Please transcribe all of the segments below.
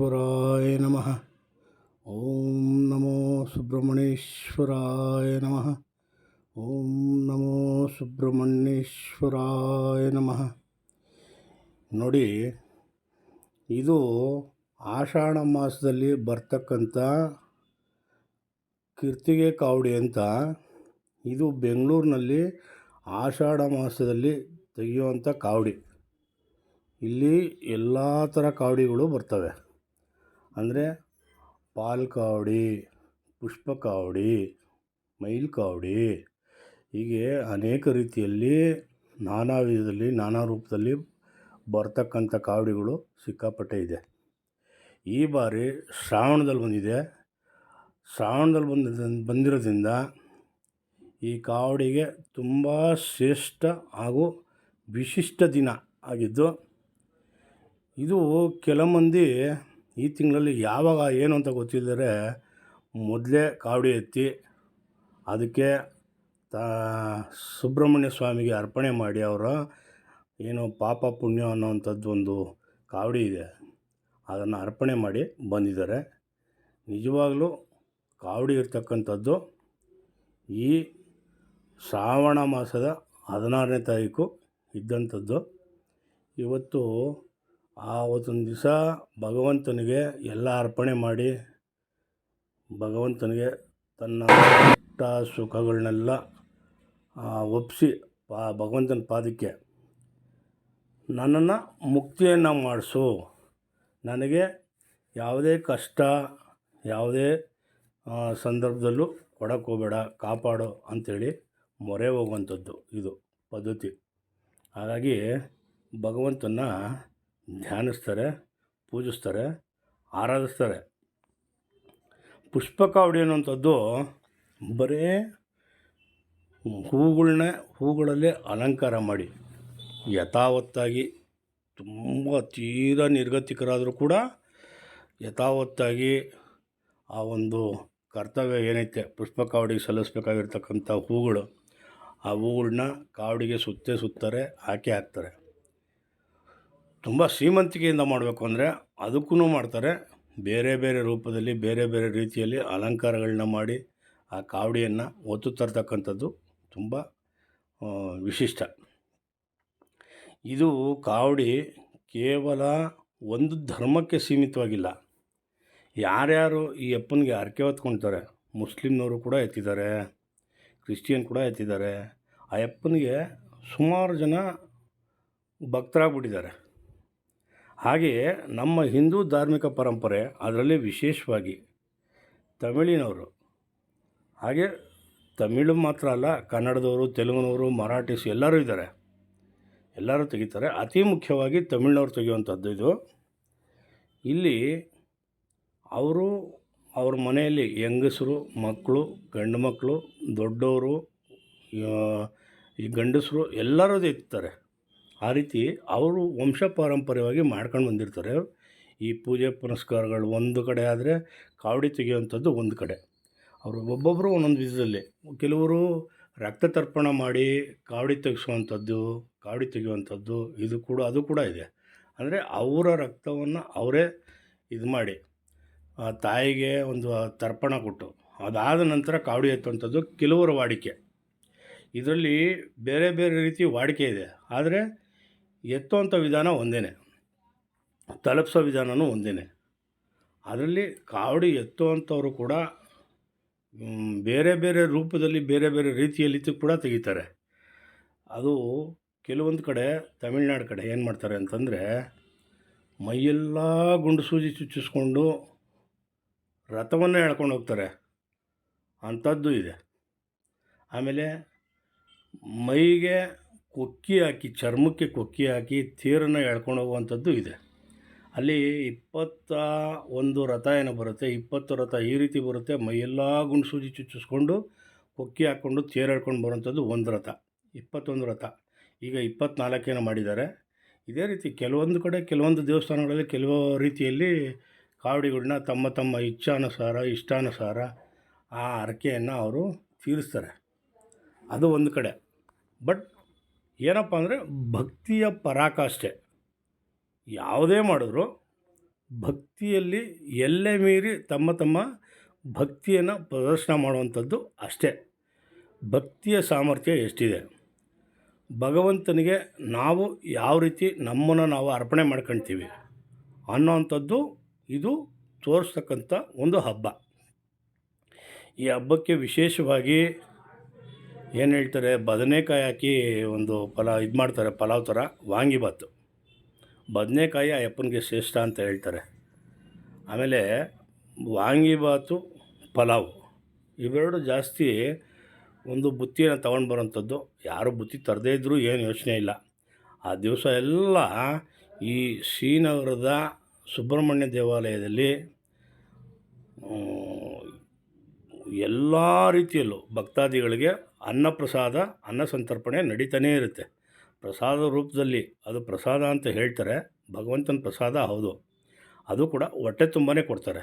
ಸುಬ್ರಹ್ಮಣ್ಯೇಶ್ವರಾಯ ನಮಃ. ಓಂ ನಮೋ ಸುಬ್ರಹ್ಮಣ್ಯೇಶ್ವರಾಯ ನಮಃ. ಓಂ ನಮೋ ಸುಬ್ರಹ್ಮಣ್ಯೇಶ್ವರಾಯ ನಮಃ. ನೋಡಿ, ಇದು ಆಷಾಢ ಮಾಸದಲ್ಲಿ ಬರ್ತಕ್ಕಂಥ ಕೀರ್ತಿಗೆ ಕಾವಡಿ ಅಂತ ಇದು ಬೆಂಗಳೂರಿನಲ್ಲಿ ಆಷಾಢ ಮಾಸದಲ್ಲಿ ತೆಗೆಯುವಂಥ ಕಾವಡಿ. ಇಲ್ಲಿ ಎಲ್ಲ ಥರ ಕಾವಡಿಗಳು ಬರ್ತವೆ. ಅಂದರೆ ಪಾಲ್ ಕಾವಡಿ, ಪುಷ್ಪ ಕಾವಡಿ, ಮೈಲ್ ಕಾವಡಿ, ಹೀಗೆ ಅನೇಕ ರೀತಿಯಲ್ಲಿ ನಾನಾ ವಿಧದಲ್ಲಿ, ನಾನಾ ರೂಪದಲ್ಲಿ ಬರ್ತಕ್ಕಂಥ ಕಾವಡಿಗಳು ಸಿಕ್ಕಾಪಟ್ಟೆ ಇದೆ. ಈ ಬಾರಿ ಶ್ರಾವಣದಲ್ಲಿ ಬಂದಿದೆ. ಶ್ರಾವಣದಲ್ಲಿ ಬಂದ ಬಂದಿರೋದ್ರಿಂದ ಈ ಕಾವಡಿಗೆ ತುಂಬ ಶ್ರೇಷ್ಠ ಹಾಗೂ ವಿಶಿಷ್ಟ ದಿನ ಆಗಿದ್ದು, ಇದು ಕೆಲ ಮಂದಿ ಈ ತಿಂಗಳಲ್ಲಿ ಯಾವಾಗ ಏನು ಅಂತ ಗೊತ್ತಿಲ್ಲದರೆ ಮೊದಲೇ ಕಾವಡಿ ಎತ್ತಿ ಅದಕ್ಕೆ ತಾ ಸುಬ್ರಹ್ಮಣ್ಯ ಸ್ವಾಮಿಗೆ ಅರ್ಪಣೆ ಮಾಡಿ ಅವರ ಏನು ಪಾಪ ಪುಣ್ಯ ಅನ್ನೋವಂಥದ್ದು ಒಂದು ಕಾವಡಿ ಇದೆ. ಅದನ್ನು ಅರ್ಪಣೆ ಮಾಡಿ ಬಂದಿದ್ದಾರೆ. ನಿಜವಾಗಲೂ ಕಾವಡಿ ಇರ್ತಕ್ಕಂಥದ್ದು ಈ ಶ್ರಾವಣ ಮಾಸದ ಹದಿನಾರನೇ ತಾರೀಕು ಇದ್ದಂಥದ್ದು. ಇವತ್ತು ಆವತ್ತೊಂದು ದಿವಸ ಭಗವಂತನಿಗೆ ಎಲ್ಲ ಅರ್ಪಣೆ ಮಾಡಿ, ಭಗವಂತನಿಗೆ ತನ್ನ ಕಷ್ಟ ಸುಖಗಳನ್ನೆಲ್ಲ ಒಪ್ಪಿಸಿ ಪಾ, ಭಗವಂತನ ಪಾದಕ್ಕೆ, ನನ್ನನ್ನು ಮುಕ್ತಿಯನ್ನು ಮಾಡಿಸು. ನನಗೆ ಯಾವುದೇ ಕಷ್ಟ, ಯಾವುದೇ ಸಂದರ್ಭದಲ್ಲೂ ಕೊಡಕ್ಕೆ ಹೋಗಬೇಡ, ಕಾಪಾಡು ಅಂಥೇಳಿ ಮೊರೆ ಹೋಗುವಂಥದ್ದು ಇದು ಪದ್ಧತಿ. ಹಾಗಾಗಿ ಭಗವಂತನ ಧ್ಯಾನಿಸ್ತಾರೆ, ಪೂಜಿಸ್ತಾರೆ, ಆರಾಧಿಸ್ತಾರೆ. ಪುಷ್ಪಕಾವಡಿ ಅನ್ನುವಂಥದ್ದು ಬರೇ ಹೂಗಳನ್ನ ಹೂಗಳಲ್ಲೇ ಅಲಂಕಾರ ಮಾಡಿ, ಯಥಾವತ್ತಾಗಿ ತುಂಬ ತೀರಾ ನಿರ್ಗತಿಕರಾದರೂ ಕೂಡ ಯಥಾವತ್ತಾಗಿ ಆ ಒಂದು ಕರ್ತವ್ಯ ಏನೈತೆ ಪುಷ್ಪ ಕಾವಡಿಗೆ ಸಲ್ಲಿಸ್ಬೇಕಾಗಿರ್ತಕ್ಕಂಥ ಹೂಗಳು, ಆ ಹೂಗಳನ್ನ ಕಾವಡಿಗೆ ಸುತ್ತೇ ಸುತ್ತಾರೆ, ಹಾಕಿ ಹಾಕ್ತಾರೆ. ತುಂಬ ಶ್ರೀಮಂತಿಕೆಯಿಂದ ಮಾಡಬೇಕು ಅಂದರೆ ಅದಕ್ಕೂ ಮಾಡ್ತಾರೆ. ಬೇರೆ ಬೇರೆ ರೂಪದಲ್ಲಿ, ಬೇರೆ ಬೇರೆ ರೀತಿಯಲ್ಲಿ ಅಲಂಕಾರಗಳನ್ನ ಮಾಡಿ ಆ ಕಾವಡಿಯನ್ನು ಒತ್ತು ತರ್ತಕ್ಕಂಥದ್ದು ತುಂಬ ವಿಶಿಷ್ಟ. ಇದು ಕಾವಡಿ ಕೇವಲ ಒಂದು ಧರ್ಮಕ್ಕೆ ಸೀಮಿತವಾಗಿಲ್ಲ. ಯಾರ್ಯಾರು ಈ ಅಪ್ಪನಿಗೆ ಹರಕೆ ಹೊತ್ಕೊಳ್ತಾರೆ ಮುಸ್ಲಿಮ್ನವರು ಕೂಡ ಎತ್ತಿದ್ದಾರೆ, ಕ್ರಿಶ್ಚಿಯನ್ ಕೂಡ ಎತ್ತಿದ್ದಾರೆ, ಆ ಅಪ್ಪನಿಗೆ ಸುಮಾರು ಜನ ಭಕ್ತರಾಗ್ಬಿಟ್ಟಿದ್ದಾರೆ. ಹಾಗೆಯೇ ನಮ್ಮ ಹಿಂದೂ ಧಾರ್ಮಿಕ ಪರಂಪರೆ ಅದರಲ್ಲಿ ವಿಶೇಷವಾಗಿ ತಮಿಳಿನವರು. ಹಾಗೆ ತಮಿಳು ಮಾತ್ರ ಅಲ್ಲ, ಕನ್ನಡದವರು, ತೆಲುಗುನವರು, ಮರಾಠಿಸ್ ಎಲ್ಲರೂ ಇದ್ದಾರೆ. ಎಲ್ಲರೂ ತೆಗಿತಾರೆ. ಅತಿ ಮುಖ್ಯವಾಗಿ ತಮಿಳ್ನವ್ರು ತೆಗೆಯುವಂಥದ್ದು ಇದು. ಇಲ್ಲಿ ಅವರು ಅವ್ರ ಮನೆಯಲ್ಲಿ ಹೆಂಗಸರು, ಮಕ್ಕಳು, ಗಂಡು ಮಕ್ಕಳು, ದೊಡ್ಡವರು ಈ ಗಂಡಸರು ಎಲ್ಲರೂ ಎತ್ತಾರೆ ಆ ರೀತಿ ಅವರು ವಂಶ ಪಾರಂಪರ್ಯವಾಗಿ ಮಾಡ್ಕೊಂಡು ಬಂದಿರ್ತಾರೆ. ಈ ಪೂಜೆ ಪುನಸ್ಕಾರಗಳು ಒಂದು ಕಡೆ ಆದರೆ ಕಾವಡಿ ತೆಗೆಯುವಂಥದ್ದು ಒಂದು ಕಡೆ. ಅವರು ಒಬ್ಬೊಬ್ಬರು ಒಂದೊಂದು ವಿಧದಲ್ಲಿ. ಕೆಲವರು ರಕ್ತ ತರ್ಪಣ ಮಾಡಿ ಕಾವಡಿ ತೆಗೆಸುವಂಥದ್ದು, ಕಾವಡಿ ತೆಗೆಯುವಂಥದ್ದು, ಇದು ಕೂಡ, ಅದು ಕೂಡ ಇದೆ. ಅಂದರೆ ಅವರ ರಕ್ತವನ್ನು ಅವರೇ ಇದು ಮಾಡಿ, ಆ ತಾಯಿಗೆ ಒಂದು ತರ್ಪಣ ಕೊಟ್ಟು, ಅದಾದ ನಂತರ ಕಾವಡಿ ಎತ್ತುವಂಥದ್ದು ಕೆಲವರ ವಾಡಿಕೆ. ಇದರಲ್ಲಿ ಬೇರೆ ಬೇರೆ ರೀತಿ ವಾಡಿಕೆ ಇದೆ. ಆದರೆ ಎತ್ತುವಂಥ ವಿಧಾನ ಒಂದೇ ತಲುಪಿಸೋ ವಿಧಾನವೂ ಒಂದೇ ಅದರಲ್ಲಿ ಕಾವಡಿ ಎತ್ತುವಂಥವರು ಕೂಡ ಬೇರೆ ಬೇರೆ ರೂಪದಲ್ಲಿ ಬೇರೆ ಬೇರೆ ರೀತಿಯಲ್ಲಿ ಕೂಡ ತೆಗಿತಾರೆ. ಅದು ಕೆಲವೊಂದು ಕಡೆ, ತಮಿಳ್ನಾಡು ಕಡೆ ಏನು ಮಾಡ್ತಾರೆ ಅಂತಂದರೆ, ಮೈಯೆಲ್ಲ ಗುಂಡು ಸೂಜಿ ಚುಚ್ಚಿಸ್ಕೊಂಡು ರಥವನ್ನೇ ಎಳ್ಕೊಂಡು ಹೋಗ್ತಾರೆ. ಅಂಥದ್ದು ಇದೆ. ಆಮೇಲೆ ಮೈಗೆ ಕೊಕ್ಕಿ ಹಾಕಿ, ಚರ್ಮಕ್ಕೆ ಕೊಕ್ಕಿ ಹಾಕಿ ತೇರನ್ನು ಎಳ್ಕೊಂಡು ಹೋಗುವಂಥದ್ದು ಇದೆ. ಅಲ್ಲಿ ಇಪ್ಪತ್ತ ಒಂದು ರಥ ಏನೋ ಬರುತ್ತೆ, ಇಪ್ಪತ್ತು ರಥ ಈ ರೀತಿ ಬರುತ್ತೆ. ಮೈಯೆಲ್ಲ ಗುಣಸೂಜಿ ಸೂಜಿ ಚುಚ್ಚಿಸ್ಕೊಂಡು ಕೊಕ್ಕಿ ಹಾಕ್ಕೊಂಡು ತೇರು ಎಳ್ಕೊಂಡು ಬರುವಂಥದ್ದು ಒಂದು ರಥ, ಇಪ್ಪತ್ತೊಂದು ರಥ. ಈಗ ಇಪ್ಪತ್ತ್ನಾಲ್ಕೇನೋ ಮಾಡಿದ್ದಾರೆ. ಇದೇ ರೀತಿ ಕೆಲವೊಂದು ಕಡೆ, ಕೆಲವೊಂದು ದೇವಸ್ಥಾನಗಳಲ್ಲಿ ಕೆಲವು ರೀತಿಯಲ್ಲಿ ಕಾವಡಿಗಳನ್ನ ತಮ್ಮ ತಮ್ಮ ಇಚ್ಛಾನುಸಾರ, ಇಷ್ಟಾನುಸಾರ ಆ ಹರಕೆಯನ್ನು ಅವರು ತೀರಿಸ್ತಾರೆ. ಅದು ಒಂದು ಕಡೆ. ಬಟ್ ಏನಪ್ಪ ಅಂದರೆ ಭಕ್ತಿಯ ಪರಾಕಾಷ್ಠೆ. ಯಾವುದೇ ಮಾಡಿದ್ರು ಭಕ್ತಿಯಲ್ಲಿ ಎಲ್ಲೇ ಮೀರಿ ತಮ್ಮ ತಮ್ಮ ಭಕ್ತಿಯನ್ನು ಪ್ರದರ್ಶನ ಮಾಡುವಂಥದ್ದು ಅಷ್ಟೇ. ಭಕ್ತಿಯ ಸಾಮರ್ಥ್ಯ ಎಷ್ಟಿದೆ? ಭಗವಂತನಿಗೆ ನಾವು ಯಾವ ರೀತಿ ನಮ್ಮನ್ನು ನಾವು ಅರ್ಪಣೆ ಮಾಡ್ಕೊಳ್ತೀವಿ ಅನ್ನೋವಂಥದ್ದು ಇದು ತೋರಿಸ್ತಕ್ಕಂಥ ಒಂದು ಹಬ್ಬ. ಈ ಹಬ್ಬಕ್ಕೆ ವಿಶೇಷವಾಗಿ ಏನು ಹೇಳ್ತಾರೆ, ಬದನೆಕಾಯಿ ಹಾಕಿ ಒಂದು ಪಲಾವ್ ಇದು ಮಾಡ್ತಾರೆ, ಪಲಾವ್ ಥರ ವಾಂಗಿಬಾತು ಬದನೆಕಾಯಿ ಅಯ್ಯಪ್ಪನಿಗೆ ಶ್ರೇಷ್ಠ ಅಂತ ಹೇಳ್ತಾರೆ. ಆಮೇಲೆ ವಾಂಗಿಬಾತು ಪಲಾವ್, ಇವೆರಡು ಜಾಸ್ತಿ ಒಂದು ಬುತ್ತಿಯನ್ನು ತೊಗೊಂಡು ಬರೋಂಥದ್ದು. ಯಾರು ಬುತ್ತಿ ತರದೇ ಇದ್ದರೂ ಏನು ಯೋಚನೆ ಇಲ್ಲ. ಆ ದಿವಸ ಎಲ್ಲ ಈ ಶ್ರೀನಗರದ ಸುಬ್ರಹ್ಮಣ್ಯ ದೇವಾಲಯದಲ್ಲಿ ಎಲ್ಲ ರೀತಿಯಲ್ಲೂ ಭಕ್ತಾದಿಗಳಿಗೆ ಅನ್ನಪ್ರಸಾದ ಅನ್ನ ಸಂತರ್ಪಣೆ ನಡೀತಾನೇ ಇರುತ್ತೆ. ಪ್ರಸಾದ ರೂಪದಲ್ಲಿ ಅದು ಪ್ರಸಾದ ಅಂತ ಹೇಳ್ತಾರೆ, ಭಗವಂತನ ಪ್ರಸಾದ ಹೌದು. ಅದು ಕೂಡ ಹೊಟ್ಟೆ ತುಂಬನೇ ಕೊಡ್ತಾರೆ.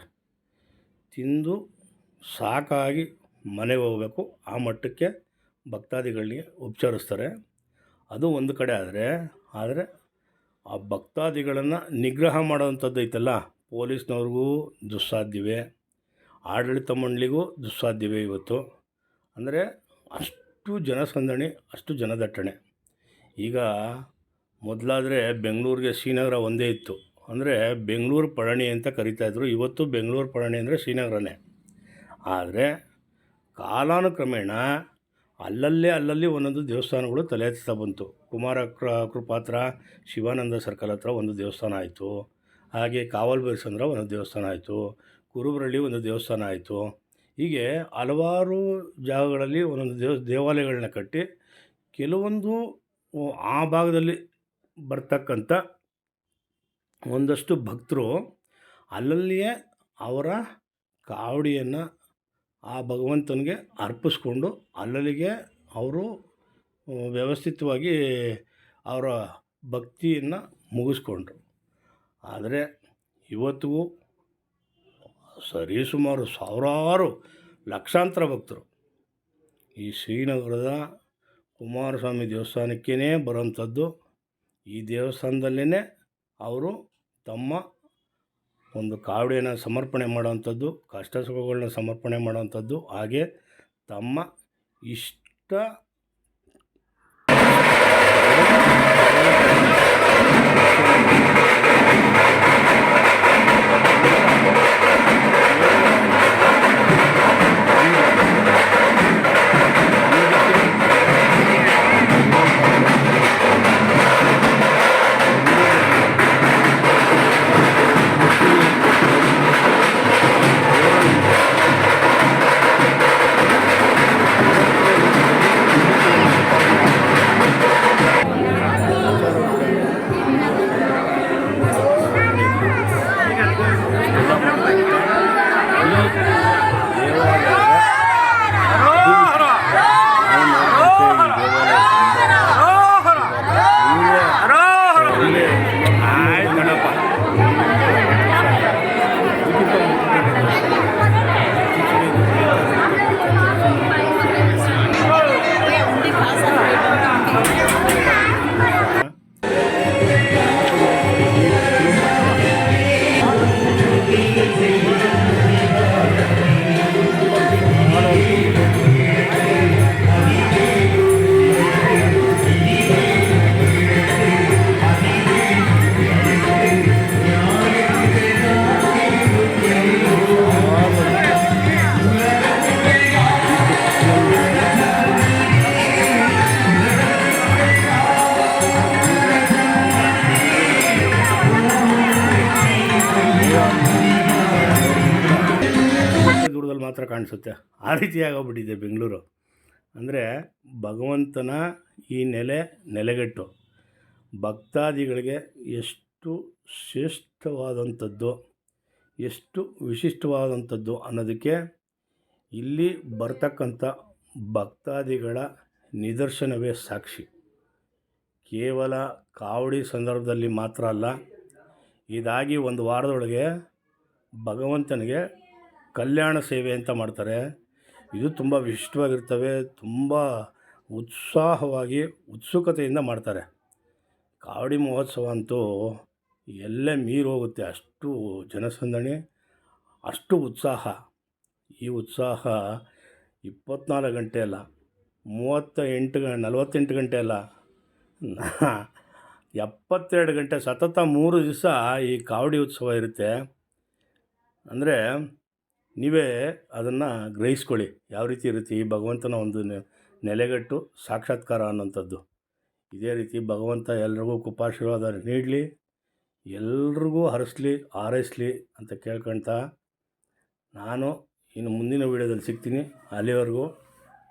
ತಿಂದು ಸಾಕಾಗಿ ಮನೆಗೆ ಹೋಗಬೇಕು, ಆ ಮಟ್ಟಕ್ಕೆ ಭಕ್ತಾದಿಗಳಿಗೆ ಉಪಚರಿಸ್ತಾರೆ. ಅದು ಒಂದು ಕಡೆ ಆದರೆ ಆದರೆ ಆ ಭಕ್ತಾದಿಗಳನ್ನು ನಿಗ್ರಹ ಮಾಡೋವಂಥದ್ದು ಐತಲ್ಲ, ಪೊಲೀಸ್ನವ್ರಿಗೂ ದುಸ್ಸಾಧ್ಯವೇ, ಆಡಳಿತ ಮಂಡಳಿಗೂ ದುಸ್ಸಾಧ್ಯವೇ ಇವತ್ತು. ಅಂದರೆ ಅಷ್ಟು ಜನಸಂದಣಿ ಅಷ್ಟು ಜನದಟ್ಟಣೆ. ಈಗ ಮೊದಲಾದರೆ ಬೆಂಗಳೂರಿಗೆ ಶ್ರೀನಗರ ಒಂದೇ ಇತ್ತು. ಅಂದರೆ ಬೆಂಗಳೂರು ಪಳಣಿ ಅಂತ ಕರಿತಾಯಿದ್ರು ಇವತ್ತು ಬೆಂಗಳೂರು ಪಳಣಿ ಅಂದರೆ ಶ್ರೀನಗರನೇ. ಆದರೆ ಕಾಲಾನುಕ್ರಮೇಣ ಅಲ್ಲಲ್ಲೇ ಅಲ್ಲಲ್ಲಿ ಒಂದೊಂದು ದೇವಸ್ಥಾನಗಳು ತಲೆ ಎತ್ತಾ ಬಂತು. ಕುಮಾರ ಕೃಪಾತ್ರ, ಶಿವಾನಂದ ಸರ್ಕಲ್ ಹತ್ರ ಒಂದು ದೇವಸ್ಥಾನ ಆಯಿತು. ಹಾಗೆ ಕಾವಲ್ ಬೈಸಂದ್ರ ಒಂದು ದೇವಸ್ಥಾನ ಆಯಿತು. ಕುರುಬರಳ್ಳಿ ಒಂದು ದೇವಸ್ಥಾನ ಆಯಿತು. ಹೀಗೆ ಹಲವಾರು ಜಾಗಗಳಲ್ಲಿ ಒಂದೊಂದು ದೇವ, ದೇವಾಲಯಗಳನ್ನ ಕಟ್ಟಿ ಕೆಲವೊಂದು ಆ ಭಾಗದಲ್ಲಿ ಬರ್ತಕ್ಕಂಥ ಒಂದಷ್ಟು ಭಕ್ತರು ಅಲ್ಲಲ್ಲಿಯೇ ಅವರ ಕಾವಡಿಯನ್ನು ಆ ಭಗವಂತನಿಗೆ ಅರ್ಪಿಸ್ಕೊಂಡು ಅಲ್ಲಲ್ಲಿಗೆ ಅವರು ವ್ಯವಸ್ಥಿತವಾಗಿ ಅವರ ಭಕ್ತಿಯನ್ನು ಮುಗಿಸ್ಕೊಂಡ್ರು. ಆದರೆ ಇವತ್ತಿಗೂ ಸರಿಸುಮಾರು ಸಾವಿರಾರು ಲಕ್ಷಾಂತರ ಭಕ್ತರು. ಈ ಶ್ರೀನಗರದ ಕುಮಾರಸ್ವಾಮಿ ದೇವಸ್ಥಾನಕ್ಕೇ ಬರೋಂಥದ್ದು ಈ ದೇವಸ್ಥಾನದಲ್ಲೇ ಅವರು ತಮ್ಮ ಒಂದು ಕಾವಡಿಯನ್ನು ಸಮರ್ಪಣೆ ಮಾಡೋವಂಥದ್ದು ಕಷ್ಟ ಸುಖಗಳನ್ನ ಸಮರ್ಪಣೆ ಮಾಡೋವಂಥದ್ದು, ಹಾಗೆ ತಮ್ಮ ಇಷ್ಟ ಕಾಣಿಸುತ್ತೆ ಆ ರೀತಿ ಆಗೋಗ್ಬಿಟ್ಟಿದೆ ಬೆಂಗಳೂರು. ಅಂದರೆ ಭಗವಂತನ ಈ ನೆಲೆ, ನೆಲೆಗಟ್ಟು. ಭಕ್ತಾದಿಗಳಿಗೆ ಎಷ್ಟು ಶ್ರೇಷ್ಠವಾದಂಥದ್ದು, ಎಷ್ಟು ವಿಶಿಷ್ಟವಾದಂಥದ್ದು ಅನ್ನೋದಕ್ಕೆ ಇಲ್ಲಿ ಬರ್ತಕ್ಕಂಥ ಭಕ್ತಾದಿಗಳ ನಿದರ್ಶನವೇ ಸಾಕ್ಷಿ. ಕೇವಲ ಕಾವಡಿ ಸಂದರ್ಭದಲ್ಲಿ ಮಾತ್ರ ಅಲ್ಲ, ಇದಾಗಿ ಒಂದು ವಾರದೊಳಗೆ ಭಗವಂತನಿಗೆ ಕಲ್ಯಾಣ ಸೇವೆ ಅಂತ ಮಾಡ್ತಾರೆ. ಇದು ತುಂಬ ವಿಶಿಷ್ಟವಾಗಿರ್ತವೆ, ತುಂಬ ಉತ್ಸಾಹವಾಗಿ ಉತ್ಸುಕತೆಯಿಂದ ಮಾಡ್ತಾರೆ. ಕಾವಡಿ ಮಹೋತ್ಸವ ಅಂತೂ ಎಲ್ಲೇ ಮೀರಿ ಹೋಗುತ್ತೆ, ಅಷ್ಟು ಜನಸಂದಣಿ, ಅಷ್ಟು ಉತ್ಸಾಹ. ಈ ಉತ್ಸಾಹ ಇಪ್ಪತ್ನಾಲ್ಕು ಗಂಟೆ ಅಲ್ಲ ಮೂವತ್ತ ಎಂಟು ನಲವತ್ತೆಂಟು ಗಂಟೆ ಅಲ್ಲ. ಎಪ್ಪತ್ತೆರಡು ಗಂಟೆ, ಸತತ ಮೂರು ದಿವಸ ಈ ಕಾವಡಿ ಉತ್ಸವ ಇರುತ್ತೆ. ಅಂದರೆ ನೀವೇ ಅದನ್ನು ಗ್ರಹಿಸ್ಕೊಳ್ಳಿ. ಯಾವ ರೀತಿ ಇರುತ್ತೆ ಈ ಭಗವಂತನ ಒಂದು ನೆಲೆಗಟ್ಟು ಸಾಕ್ಷಾತ್ಕಾರ ಅನ್ನೋಂಥದ್ದು ಇದೇ ರೀತಿ ಭಗವಂತ ಎಲ್ರಿಗೂ ಕೃಪಾಶೀರ್ವಾದ ನೀಡಲಿ, ಎಲ್ರಿಗೂ ಹರಿಸ್ಲಿ, ಹಾರೈಸ್ಲಿ ಅಂತ ಕೇಳ್ಕೊಳ್ತಾ ನಾನು ಇನ್ನು ಮುಂದಿನ ವೀಡಿಯೋದಲ್ಲಿ ಸಿಗ್ತೀನಿ. ಅಲ್ಲಿವರೆಗೂ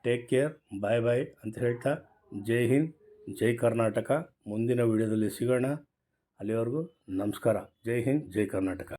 ಟೇಕ್ ಕೇರ್ ಬಾಯ್ ಬಾಯ್ ಅಂತ ಹೇಳ್ತಾ ಜೈ ಹಿಂದ್, ಜೈ ಕರ್ನಾಟಕ. ಮುಂದಿನ ವೀಡಿಯೋದಲ್ಲಿ ಸಿಗೋಣ. ಅಲ್ಲಿವರೆಗೂ ನಮಸ್ಕಾರ. ಜೈ ಹಿಂದ್, ಜೈ ಕರ್ನಾಟಕ.